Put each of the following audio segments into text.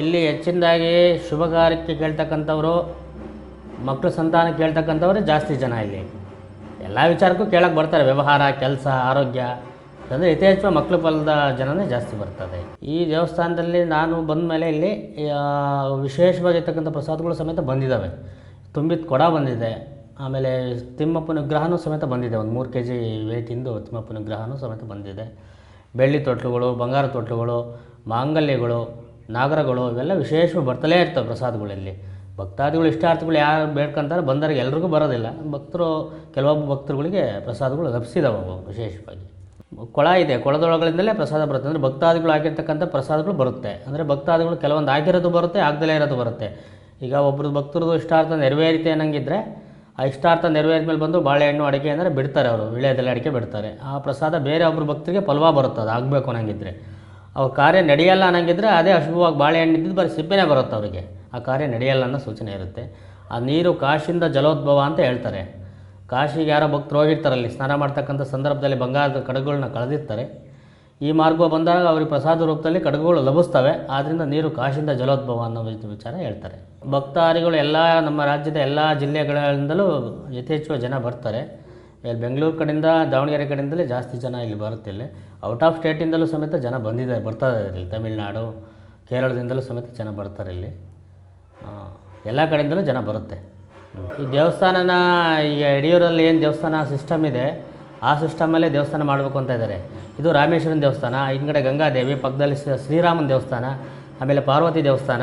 ಇಲ್ಲಿ ಹೆಚ್ಚಿನದಾಗಿ ಶುಭ ಕಾರ್ಯಕ್ಕೆ ಕೇಳ್ತಕ್ಕಂಥವ್ರು ಮಕ್ಕಳು ಸಂತಾನ ಕೇಳ್ತಕ್ಕಂಥವ್ರೆ ಜಾಸ್ತಿ ಜನ ಇಲ್ಲಿ. ಎಲ್ಲ ವಿಚಾರಕ್ಕೂ ಕೇಳಕ್ಕೆ ಬರ್ತಾರೆ, ವ್ಯವಹಾರ, ಕೆಲಸ, ಆರೋಗ್ಯ ಅಂದರೆ ಯಥೇಚ್ಛ ಮಕ್ಕಳು ಫಲದ ಜನನೇ ಜಾಸ್ತಿ ಬರ್ತದೆ. ಈ ದೇವಸ್ಥಾನದಲ್ಲಿ ನಾನು ಬಂದ ಮೇಲೆ ಇಲ್ಲಿ ವಿಶೇಷವಾಗಿರ್ತಕ್ಕಂಥ ಪ್ರಸಾದಗಳು ಸಮೇತ ಬಂದಿದ್ದಾವೆ. ತುಂಬಿದ ಕೊಡ ಬಂದಿದೆ, ಆಮೇಲೆ ತಿಮ್ಮಪ್ಪನ ವಿಗ್ರಹನೂ ಸಮೇತ ಬಂದಿದೆ. ಒಂದು ಮೂರು ಕೆ ಜಿ ವೇಟಿಂದು ತಿಮ್ಮಪ್ಪನ ವಿಗ್ರಹನೂ ಸಮೇತ ಬಂದಿದೆ. ಬೆಳ್ಳಿ ತೊಟ್ಲುಗಳು, ಬಂಗಾರ ತೊಟ್ಲುಗಳು, ಮಾಂಗಲ್ಯಗಳು ನಾಗರಗಳು ಇವೆಲ್ಲ ವಿಶೇಷವಾಗಿ ಬರ್ತಲೇ ಇರ್ತವೆ ಪ್ರಸಾದಗಳಲ್ಲಿ. ಭಕ್ತಾದಿಗಳು ಇಷ್ಟಾರ್ಥಗಳು ಯಾರು ಬೇಡ್ಕೊಂತಾರೆ ಬಂದವ್ರಿಗೆ ಎಲ್ರಿಗೂ ಬರೋದಿಲ್ಲ. ಭಕ್ತರು, ಕೆಲವೊಬ್ಬ ಭಕ್ತರುಗಳಿಗೆ ಪ್ರಸಾದಗಳು ಲಭಿಸಿದವು ವಿಶೇಷವಾಗಿ. ಕೊಳ ಇದೆ, ಕೊಳದೊಳಗಳಿಂದಲೇ ಪ್ರಸಾದ ಬರುತ್ತೆ. ಅಂದರೆ ಭಕ್ತಾದಿಗಳು ಆಗಿರ್ತಕ್ಕಂಥ ಪ್ರಸಾದಗಳು ಬರುತ್ತೆ. ಅಂದರೆ ಭಕ್ತಾದಿಗಳು ಕೆಲವೊಂದು ಆಗಿರೋದು ಬರುತ್ತೆ, ಆಗದಲೇ ಇರೋದು ಬರುತ್ತೆ. ಈಗ ಒಬ್ಬರು ಭಕ್ತರದು ಇಷ್ಟಾರ್ಥ ನೆರವೇರಿತೆ ಅನ್ನಂಗಿದ್ರೆ, ಆ ಇಷ್ಟಾರ್ಥ ನೆರವೇರಿದ ಮೇಲೆ ಬಂದು ಬಾಳೆಹಣ್ಣು ಅಡಿಕೆ ಅಂದರೆ ಬಿಡ್ತಾರೆ ಅವರು ವಿಳೆದೆಲ್ಲ ಅಡಿಕೆ ಬಿಡ್ತಾರೆ. ಆ ಪ್ರಸಾದ ಬೇರೆ ಒಬ್ಬರು ಭಕ್ತರಿಗೆ ಫಲವಾ ಬರುತ್ತೆ, ಅದು ಆಗಬೇಕು ಅನ್ನಂಗಿದ್ರೆ. ಅವ್ರ ಕಾರ್ಯ ನಡೆಯಲ್ಲ ಅನ್ನಂಗಿದ್ರೆ ಅದೇ ಅಶುಭವಾಗಿ ಬಾಳೆಹಣ್ಣು ಇದ್ದಿದ್ದು ಬರೀ ಸಿಪ್ಪೆನೇ ಬರುತ್ತೆ ಅವರಿಗೆ. ಆ ಕಾರ್ಯ ನಡೆಯಲ್ಲ ಅನ್ನೋ ಸೂಚನೆ ಇರುತ್ತೆ. ಆ ನೀರು ಕಾಶಿಂದ ಜಲೋದ್ಭವ ಅಂತ ಹೇಳ್ತಾರೆ. ಕಾಶಿಗೆ ಯಾರೋ ಭಕ್ತರು ಹೋಗಿರ್ತಾರಲ್ಲಿ ಸ್ನಾನ ಮಾಡ್ತಕ್ಕಂಥ ಸಂದರ್ಭದಲ್ಲಿ ಬಂಗಾರದ ಕಡಗುಗಳನ್ನ ಕಳೆದಿರ್ತಾರೆ. ಈ ಮಾರ್ಗ ಬಂದಾಗ ಅವ್ರಿಗೆ ಪ್ರಸಾದ ರೂಪದಲ್ಲಿ ಕಡಗುಗಳು ಲಭಿಸ್ತವೆ. ಆದ್ದರಿಂದ ನೀರು ಕಾಶಿಂದ ಜಲೋದ್ಭವ ಅನ್ನೋ ವಿಚಾರ ಹೇಳ್ತಾರೆ. ಭಕ್ತಾದಿಗಳು ಎಲ್ಲ ನಮ್ಮ ರಾಜ್ಯದ ಎಲ್ಲ ಜಿಲ್ಲೆಗಳಿಂದಲೂ ಯಥೇಚ್ಛ ಜನ ಬರ್ತಾರೆ. ಇಲ್ಲಿ ಬೆಂಗಳೂರು ಕಡೆಯಿಂದ ದಾವಣಗೆರೆ ಕಡೆಯಿಂದಲೇ ಜಾಸ್ತಿ ಜನ ಇಲ್ಲಿ ಬರುತ್ತೆ ಇಲ್ಲಿ. ಔಟ್ ಆಫ್ ಸ್ಟೇಟಿಂದಲೂ ಸಮೇತ ಜನ ಬಂದಿದ್ದಾರೆ ಬರ್ತಾ ಇಲ್ಲಿ. ತಮಿಳ್ನಾಡು, ಕೇರಳದಿಂದಲೂ ಸಮೇತ ಜನ ಬರ್ತಾರೆ ಇಲ್ಲಿ. ಎಲ್ಲ ಕಡೆಯಿಂದಲೂ ಜನ ಬರುತ್ತೆ. ಈ ದೇವಸ್ಥಾನನ ಈಗ ಯಡಿಯೂರಲ್ಲಿ ಏನು ದೇವಸ್ಥಾನ ಸಿಸ್ಟಮ್ ಇದೆ, ಆ ಸಿಸ್ಟಮಲ್ಲೇ ದೇವಸ್ಥಾನ ಮಾಡಬೇಕು ಅಂತ ಇದ್ದಾರೆ ಇದು ರಾಮೇಶ್ವರನ ದೇವಸ್ಥಾನ, ಹಿಂದ್ಗಡೆ ಗಂಗಾದೇವಿ, ಪಕ್ಕದಲ್ಲಿ ಶ್ರೀ- ಶ್ರೀರಾಮನ ದೇವಸ್ಥಾನ, ಆಮೇಲೆ ಪಾರ್ವತಿ ದೇವಸ್ಥಾನ.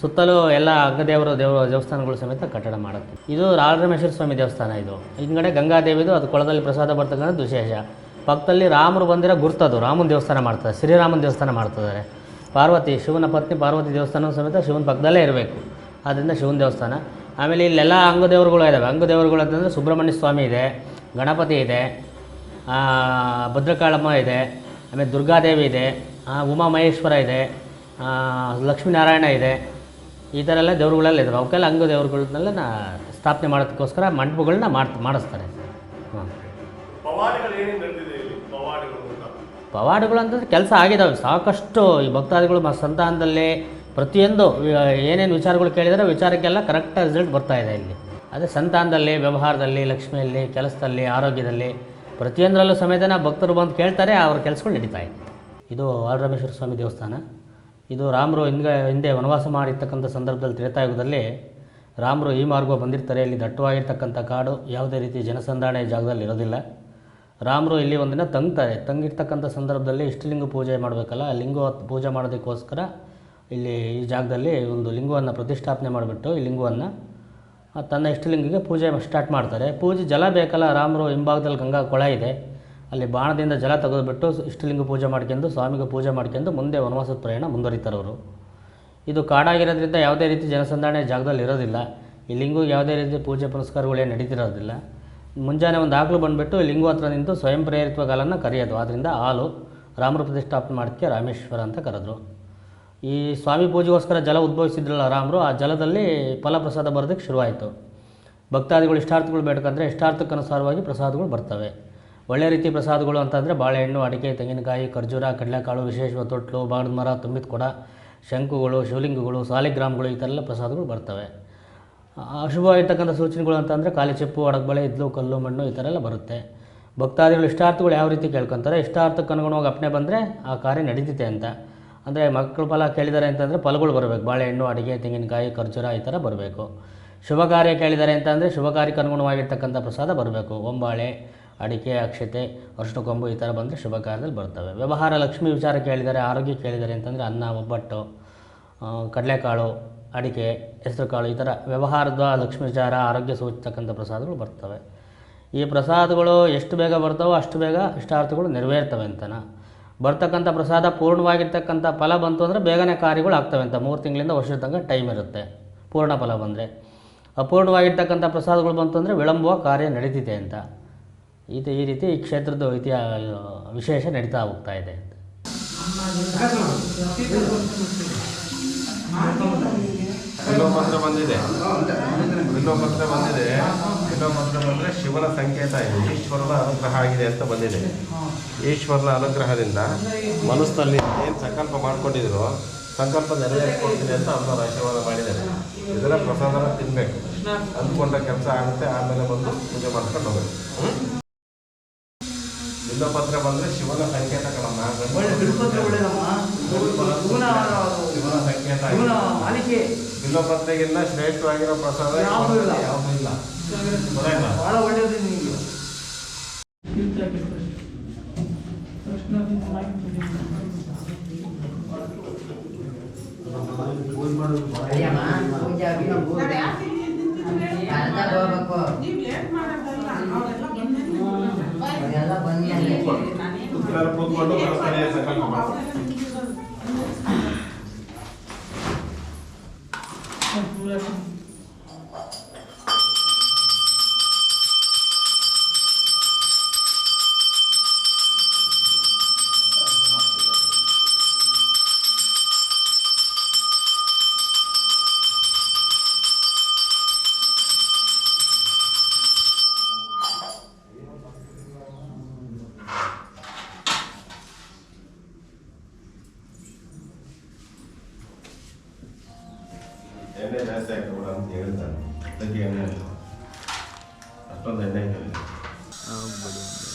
ಸುತ್ತಲೂ ಎಲ್ಲ ಅಗ್ಗದೇವರು ದೇವ ದೇವಸ್ಥಾನಗಳು ಸಮೇತ ಕಟ್ಟಡ ಮಾಡುತ್ತೆ. ಇದು ರಾಳರಮೇಶ್ವರ ಸ್ವಾಮಿ ದೇವಸ್ಥಾನ ಇದು. ಹಿಂದ್ಗಡೆ ಗಂಗಾದೇವಿದು ಅದು ಕೊಳದಲ್ಲಿ ಪ್ರಸಾದ ಬರ್ತಕ್ಕಂಥ ವಿಶೇಷ ಪಕ್ಕದಲ್ಲಿ ರಾಮರು ಬಂದಿರೋ ಗುರ್ತದು ರಾಮನ ದೇವಸ್ಥಾನ ಮಾಡ್ತಾರೆ ಶ್ರೀರಾಮನ ದೇವಸ್ಥಾನ ಮಾಡ್ತಿದ್ದಾರೆ. ಪಾರ್ವತಿ, ಶಿವನ ಪತ್ನಿ ಪಾರ್ವತಿ ದೇವಸ್ಥಾನ ಸಮೇತ ಶಿವನ ಪಕ್ಕದಲ್ಲೇ ಇರಬೇಕು. ಆದ್ದರಿಂದ ಶಿವನ ದೇವಸ್ಥಾನ. ಆಮೇಲೆ ಇಲ್ಲೆಲ್ಲ ಅಂಗದೇವರುಗಳು ಇದ್ದಾವೆ ಅಂಗದೇವರುಗಳು ಅಂತಂದರೆ ಸುಬ್ರಹ್ಮಣ್ಯ ಸ್ವಾಮಿ ಇದೆ, ಗಣಪತಿ ಇದೆ ಭದ್ರಕಾಳಮ್ಮ ಇದೆ, ಆಮೇಲೆ ದುರ್ಗಾದೇವಿ ಇದೆ ಉಮಾ ಮಹೇಶ್ವರ ಇದೆ ಲಕ್ಷ್ಮೀನಾರಾಯಣ ಇದೆ. ಈ ಥರ ಎಲ್ಲ ದೇವರುಗಳೆಲ್ಲ ಇದ್ದಾವೆ ಅವಕ್ಕೆಲ್ಲ ಅಂಗ ದೇವರುಗಳನ್ನೆಲ್ಲ ನಾ ಸ್ಥಾಪನೆ ಮಾಡೋದಕ್ಕೋಸ್ಕರ ಮಂಟಪಗಳನ್ನ ಮಾಡ್ತಾ ಮಾಡಿಸ್ತಾರೆ. ಹಾಂ ಪವಾಡಗಳು ಅಂತಂದ್ರೆ ಕೆಲಸ ಆಗಿದ್ದಾವೆ ಸಾಕಷ್ಟು ಈ ಭಕ್ತಾದಿಗಳು ಸಂತಾನದಲ್ಲಿ ಪ್ರತಿಯೊಂದು ಏನೇನು ವಿಚಾರಗಳು ಕೇಳಿದರೆ ವಿಚಾರಕ್ಕೆಲ್ಲ ಕರೆಕ್ಟ್ ರಿಸಲ್ಟ್ ಬರ್ತಾ ಇದೆ ಇಲ್ಲಿ. ಅದೇ ಸಂತಾನದಲ್ಲಿ ವ್ಯವಹಾರದಲ್ಲಿ ಲಕ್ಷ್ಮಿಯಲ್ಲಿ ಕೆಲಸದಲ್ಲಿ ಆರೋಗ್ಯದಲ್ಲಿ ಪ್ರತಿಯೊಂದರಲ್ಲೂ ಸಮೇತನ ಭಕ್ತರು ಬಂದು ಕೇಳ್ತಾರೆ ಅವ್ರ ಕೆಲಸಗಳು ನಡೀತಾ ಇದೆ. ಇದು ಆಲರಮೇಶ್ವರ ಸ್ವಾಮಿ ದೇವಸ್ಥಾನ. ಇದು ರಾಮರು ಹಿಂದೆ ಹಿಂದೆ ವನವಾಸ ಮಾಡಿರ್ತಕ್ಕಂಥ ಸಂದರ್ಭದಲ್ಲಿ ತ್ರೇತಾಯುಗದಲ್ಲಿ ರಾಮರು ಈ ಮಾರ್ಗ ಬಂದಿರ್ತಾರೆ, ಇಲ್ಲಿ ದಟ್ಟವಾಗಿರ್ತಕ್ಕಂಥ ಕಾಡು, ಯಾವುದೇ ರೀತಿ ಜನಸಂದಾಣೆ ಜಾಗದಲ್ಲಿ ಇರೋದಿಲ್ಲ. ರಾಮರು ಇಲ್ಲಿ ಒಂದಿನ ತಂಗ್ತಾರೆ. ತಂಗಿರ್ತಕ್ಕಂಥ ಸಂದರ್ಭದಲ್ಲಿ ಇಷ್ಟಲಿಂಗ ಪೂಜೆ ಮಾಡಬೇಕಲ್ಲ ಲಿಂಗ ಪೂಜೆ ಮಾಡೋದಕ್ಕೋಸ್ಕರ ಇಲ್ಲಿ ಈ ಜಾಗದಲ್ಲಿ ಒಂದು ಲಿಂಗವನ್ನು ಪ್ರತಿಷ್ಠಾಪನೆ ಮಾಡಿಬಿಟ್ಟು ಈ ಲಿಂಗವನ್ನು ತನ್ನ ಇಷ್ಟಲಿಂಗಿಗೆ ಪೂಜೆ ಸ್ಟಾರ್ಟ್ ಮಾಡ್ತಾರೆ. ಪೂಜೆ ಜಲ ಬೇಕಲ್ಲ, ರಾಮರು ಹಿಂಭಾಗದಲ್ಲಿ ಗಂಗಾ ಕೊಳ ಇದೆ. ಅಲ್ಲಿ ಬಾಣದಿಂದ ಜಲ ತೆಗೆದುಬಿಟ್ಟು ಇಷ್ಟಲಿಂಗ ಪೂಜೆ ಮಾಡ್ಕೊಂಡು, ಸ್ವಾಮಿಗೆ ಪೂಜೆ ಮಾಡ್ಕೊಂಡು ಮುಂದೆ ವನವಾಸದ ಪ್ರಯಾಣ ಮುಂದುವರಿತಾರೆ ಅವರು. ಇದು ಕಾಡಾಗಿರೋದ್ರಿಂದ ಯಾವುದೇ ರೀತಿ ಜನಸಂದಾಣೆ ಜಾಗದಲ್ಲಿ ಇರೋದಿಲ್ಲ. ಈ ಲಿಂಗಿಗೆ ಯಾವುದೇ ರೀತಿ ಪೂಜೆ ಪುನಸ್ಕಾರಗಳೇನು ನಡೀತಿರೋದಿಲ್ಲ. ಮುಂಜಾನೆ ಒಂದು ಆಕಳು ಬಂದುಬಿಟ್ಟು ಲಿಂಗು ಹತ್ರ ನಿಂತು ಸ್ವಯಂ ಪ್ರೇರಿತ ಹಾಲನ್ನು ಕರೆಯೋದು. ಆದ್ದರಿಂದ ಹಾಲು ರಾಮರ ಪ್ರತಿಷ್ಠಾಪನೆ ಮಾಡೋಕ್ಕೆ ರಾಮೇಶ್ವರ ಅಂತ ಕರೆದ್ರು. ಈ ಸ್ವಾಮಿ ಪೂಜೆಗೋಸ್ಕರ ಜಲ ಉದ್ಭವಿಸಿದ್ರಲ್ಲ ರಾಮರು, ಆ ಜಲದಲ್ಲಿ ಫಲಪ್ರಸಾದ ಬರೋದಕ್ಕೆ ಶುರುವಾಯಿತು. ಭಕ್ತಾದಿಗಳು ಇಷ್ಟಾರ್ಥಗಳು ಬೇಡಕಂದರೆ ಇಷ್ಟಾರ್ಥಕ್ಕನುಸಾರವಾಗಿ ಪ್ರಸಾದಗಳು ಬರ್ತವೆ. ಒಳ್ಳೆ ರೀತಿ ಪ್ರಸಾದಗಳು ಅಂತಂದರೆ ಬಾಳೆಹಣ್ಣು, ಅಡಿಕೆ, ತೆಂಗಿನಕಾಯಿ, ಖರ್ಜೂರ, ಕಡಲೆಕಾಳು, ವಿಶೇಷ ತೊಟ್ಲು, ಬಾಣದ ಮರ, ತುಂಬಿದ ಕೊಡ, ಶಂಕುಗಳು, ಶಿವಲಿಂಗಗಳು, ಸಾಲಿಗ್ರಾಮಗಳು, ಈ ಥರ ಎಲ್ಲ ಪ್ರಸಾದಗಳು ಬರ್ತವೆ. ಅಶುಭ ಅಶುಭವಾಗಿರ್ತಕ್ಕಂಥ ಸೂಚನೆಗಳು ಅಂತಂದರೆ ಖಾಲಿ ಚಿಪ್ಪು ಒಡಗ್ಬಳೆ ಇದ್ಲು, ಕಲ್ಲು, ಮಣ್ಣು ಈ ಥರ ಎಲ್ಲ ಬರುತ್ತೆ. ಭಕ್ತಾದಿಗಳು ಇಷ್ಟಾರ್ಥಗಳು ಯಾವ ರೀತಿ ಕೇಳ್ಕೊತಾರೆ? ಇಷ್ಟಾರ್ಥಕ್ಕೆ ಅನುಗುಣವಾಗಿ ಅಪ್ಪಣೆ ಬಂದರೆ ಆ ಕಾರ್ಯ ನಡೀತಿದೆ ಅಂತ. ಅಂದರೆ ಮಕ್ಕಳು ಫಲ ಕೇಳಿದ್ದಾರೆ ಅಂತಂದರೆ ಫಲಗಳು ಬರಬೇಕು. ಬಾಳೆಹಣ್ಣು ಅಡಿಗೆ ತೆಂಗಿನಕಾಯಿ, ಖರ್ಜೂರ ಈ ಥರ ಬರಬೇಕು. ಶುಭ ಕಾರ್ಯ ಕೇಳಿದ್ದಾರೆ ಅಂತಂದರೆ ಶುಭ ಕಾರ್ಯಕ್ಕೆ ಅನುಗುಣವಾಗಿರ್ತಕ್ಕಂಥ ಪ್ರಸಾದ ಬರಬೇಕು. ಒಂಬಾಳೆ ಅಡಿಕೆ, ಅಕ್ಷತೆ ಅರಿಶಿನ ಕೊಂಬು ಈ ಥರ ಬಂದರೆ ಶುಭ ಕಾರ್ಯದಲ್ಲಿ ಬರ್ತವೆ ವ್ಯವಹಾರ ಲಕ್ಷ್ಮಿ ವಿಚಾರ ಕೇಳಿದರೆ, ಆರೋಗ್ಯ ಕೇಳಿದರೆ ಅಂತಂದರೆ ಅನ್ನ, ಒಬ್ಬಟ್ಟು ಕಡಲೆಕಾಳು, ಅಡಿಕೆ, ಹೆಸರುಕಾಳು ಈ ಥರ ವ್ಯವಹಾರದ ಲಕ್ಷ್ಮಿ ವಿಚಾರ, ಆರೋಗ್ಯ ಸೂಚಿಸ್ತಕ್ಕಂಥ ಪ್ರಸಾದಗಳು ಬರ್ತವೆ. ಈ ಪ್ರಸಾದಗಳು ಎಷ್ಟು ಬೇಗ ಬರ್ತಾವೋ ಅಷ್ಟು ಬೇಗ ಇಷ್ಟಾರ್ಥಗಳು ನೆರವೇರ್ತವೆ ಅಂತನ. ಬರ್ತಕ್ಕಂಥ ಪ್ರಸಾದ ಪೂರ್ಣವಾಗಿರ್ತಕ್ಕಂಥ ಫಲ ಬಂತು ಅಂದರೆ ಬೇಗನೆ ಕಾರ್ಯಗಳು ಆಗ್ತವೆ ಅಂತ. ಮೂರು ತಿಂಗಳಿಂದ ವರ್ಷದ ತನಕ ಟೈಮ್ ಇರುತ್ತೆ, ಪೂರ್ಣ ಫಲ ಬಂದರೆ. ಅಪೂರ್ಣವಾಗಿರ್ತಕ್ಕಂಥ ಪ್ರಸಾದಗಳು ಬಂತು ಅಂದರೆ ವಿಳಂಬವ ಕಾರ್ಯ ನಡೀತಿದೆ ಅಂತ. ಇದು ಈ ರೀತಿ ಈ ಕ್ಷೇತ್ರದ ಇತಿಹಾಸ ವಿಶೇಷ ನಡೀತಾ ಹೋಗ್ತಾ ಇದೆ ಅಂತ. ಬಂದಿದೆ. ಬಂದಿದೆ. ಬಂದರೆ ಶಿವನ ಸಂಕೇತ ಇದೆ. ಈಶ್ವರನ ಅನುಗ್ರಹ ಆಗಿದೆ ಅಂತ ಬಂದಿದೆ. ಈಶ್ವರನ ಅನುಗ್ರಹದಿಂದ ಮನಸ್ಸಿನಲ್ಲಿ ಏನು ಸಂಕಲ್ಪ ಮಾಡ್ಕೊಂಡಿದ್ರು ಸಂಕಲ್ಪ ನೆರವೇರಿಸ್ಕೊಡ್ತೀನಿ ಅಂತ ಅಮ್ಮನವ್ರು ಆಶೀರ್ವಾದ ಮಾಡಿದ್ದಾರೆ. ಇದರ ಪ್ರಸಾದನ ತಿನ್ಬೇಕು. ಅಂದ್ಕೊಂಡ ಕೆಲಸ ಆಗುತ್ತೆ, ಆಮೇಲೆ ಬಂದು ಪೂಜೆ ಮಾಡ್ಕೊಂಡು ಹೋಗ್ಬೇಕು. ಬಿಲ್ಲಪತ್ರ ಬಂದ್ರೆ ಶಿವನ ಸಂಕೇತ ಕಣಮ್ಮ ಒಳ್ಳೆ ಬಿಡುಪತ್ರ ಒಳ್ಳೆದಮ್ಮ ಶಿವನ ಶಿವನ ಸಂಕೇತ ಮಾಲಿಕೆ. ಬಿಲ್ಲಪತ್ರೆಗಿನ್ನ ಶ್ರೇಷ್ಠವಾಗಿರೋ ಪ್ರಸಾದ ಯಾವುದೂ ಇಲ್ಲ. ಯಾವುದೂ ಇಲ್ಲ? ಬಹಳ ಒಳ್ಳೆಯದು ನಿಮಗೆ. ಪೂಜೆ ಹೋಗ್ಬೇಕು. Protocollo. Protocollo para sacar ಎಣ್ಣೆ ಜಾಸ್ತಿ ಹಾಕೋಣ ಅಂತ ಹೇಳ್ತಾರೆ ಅದಕ್ಕೆ ಎಣ್ಣೆ ಅಷ್ಟೊಂದು ಎಣ್ಣೆ ಹಾಕಲ್ಲ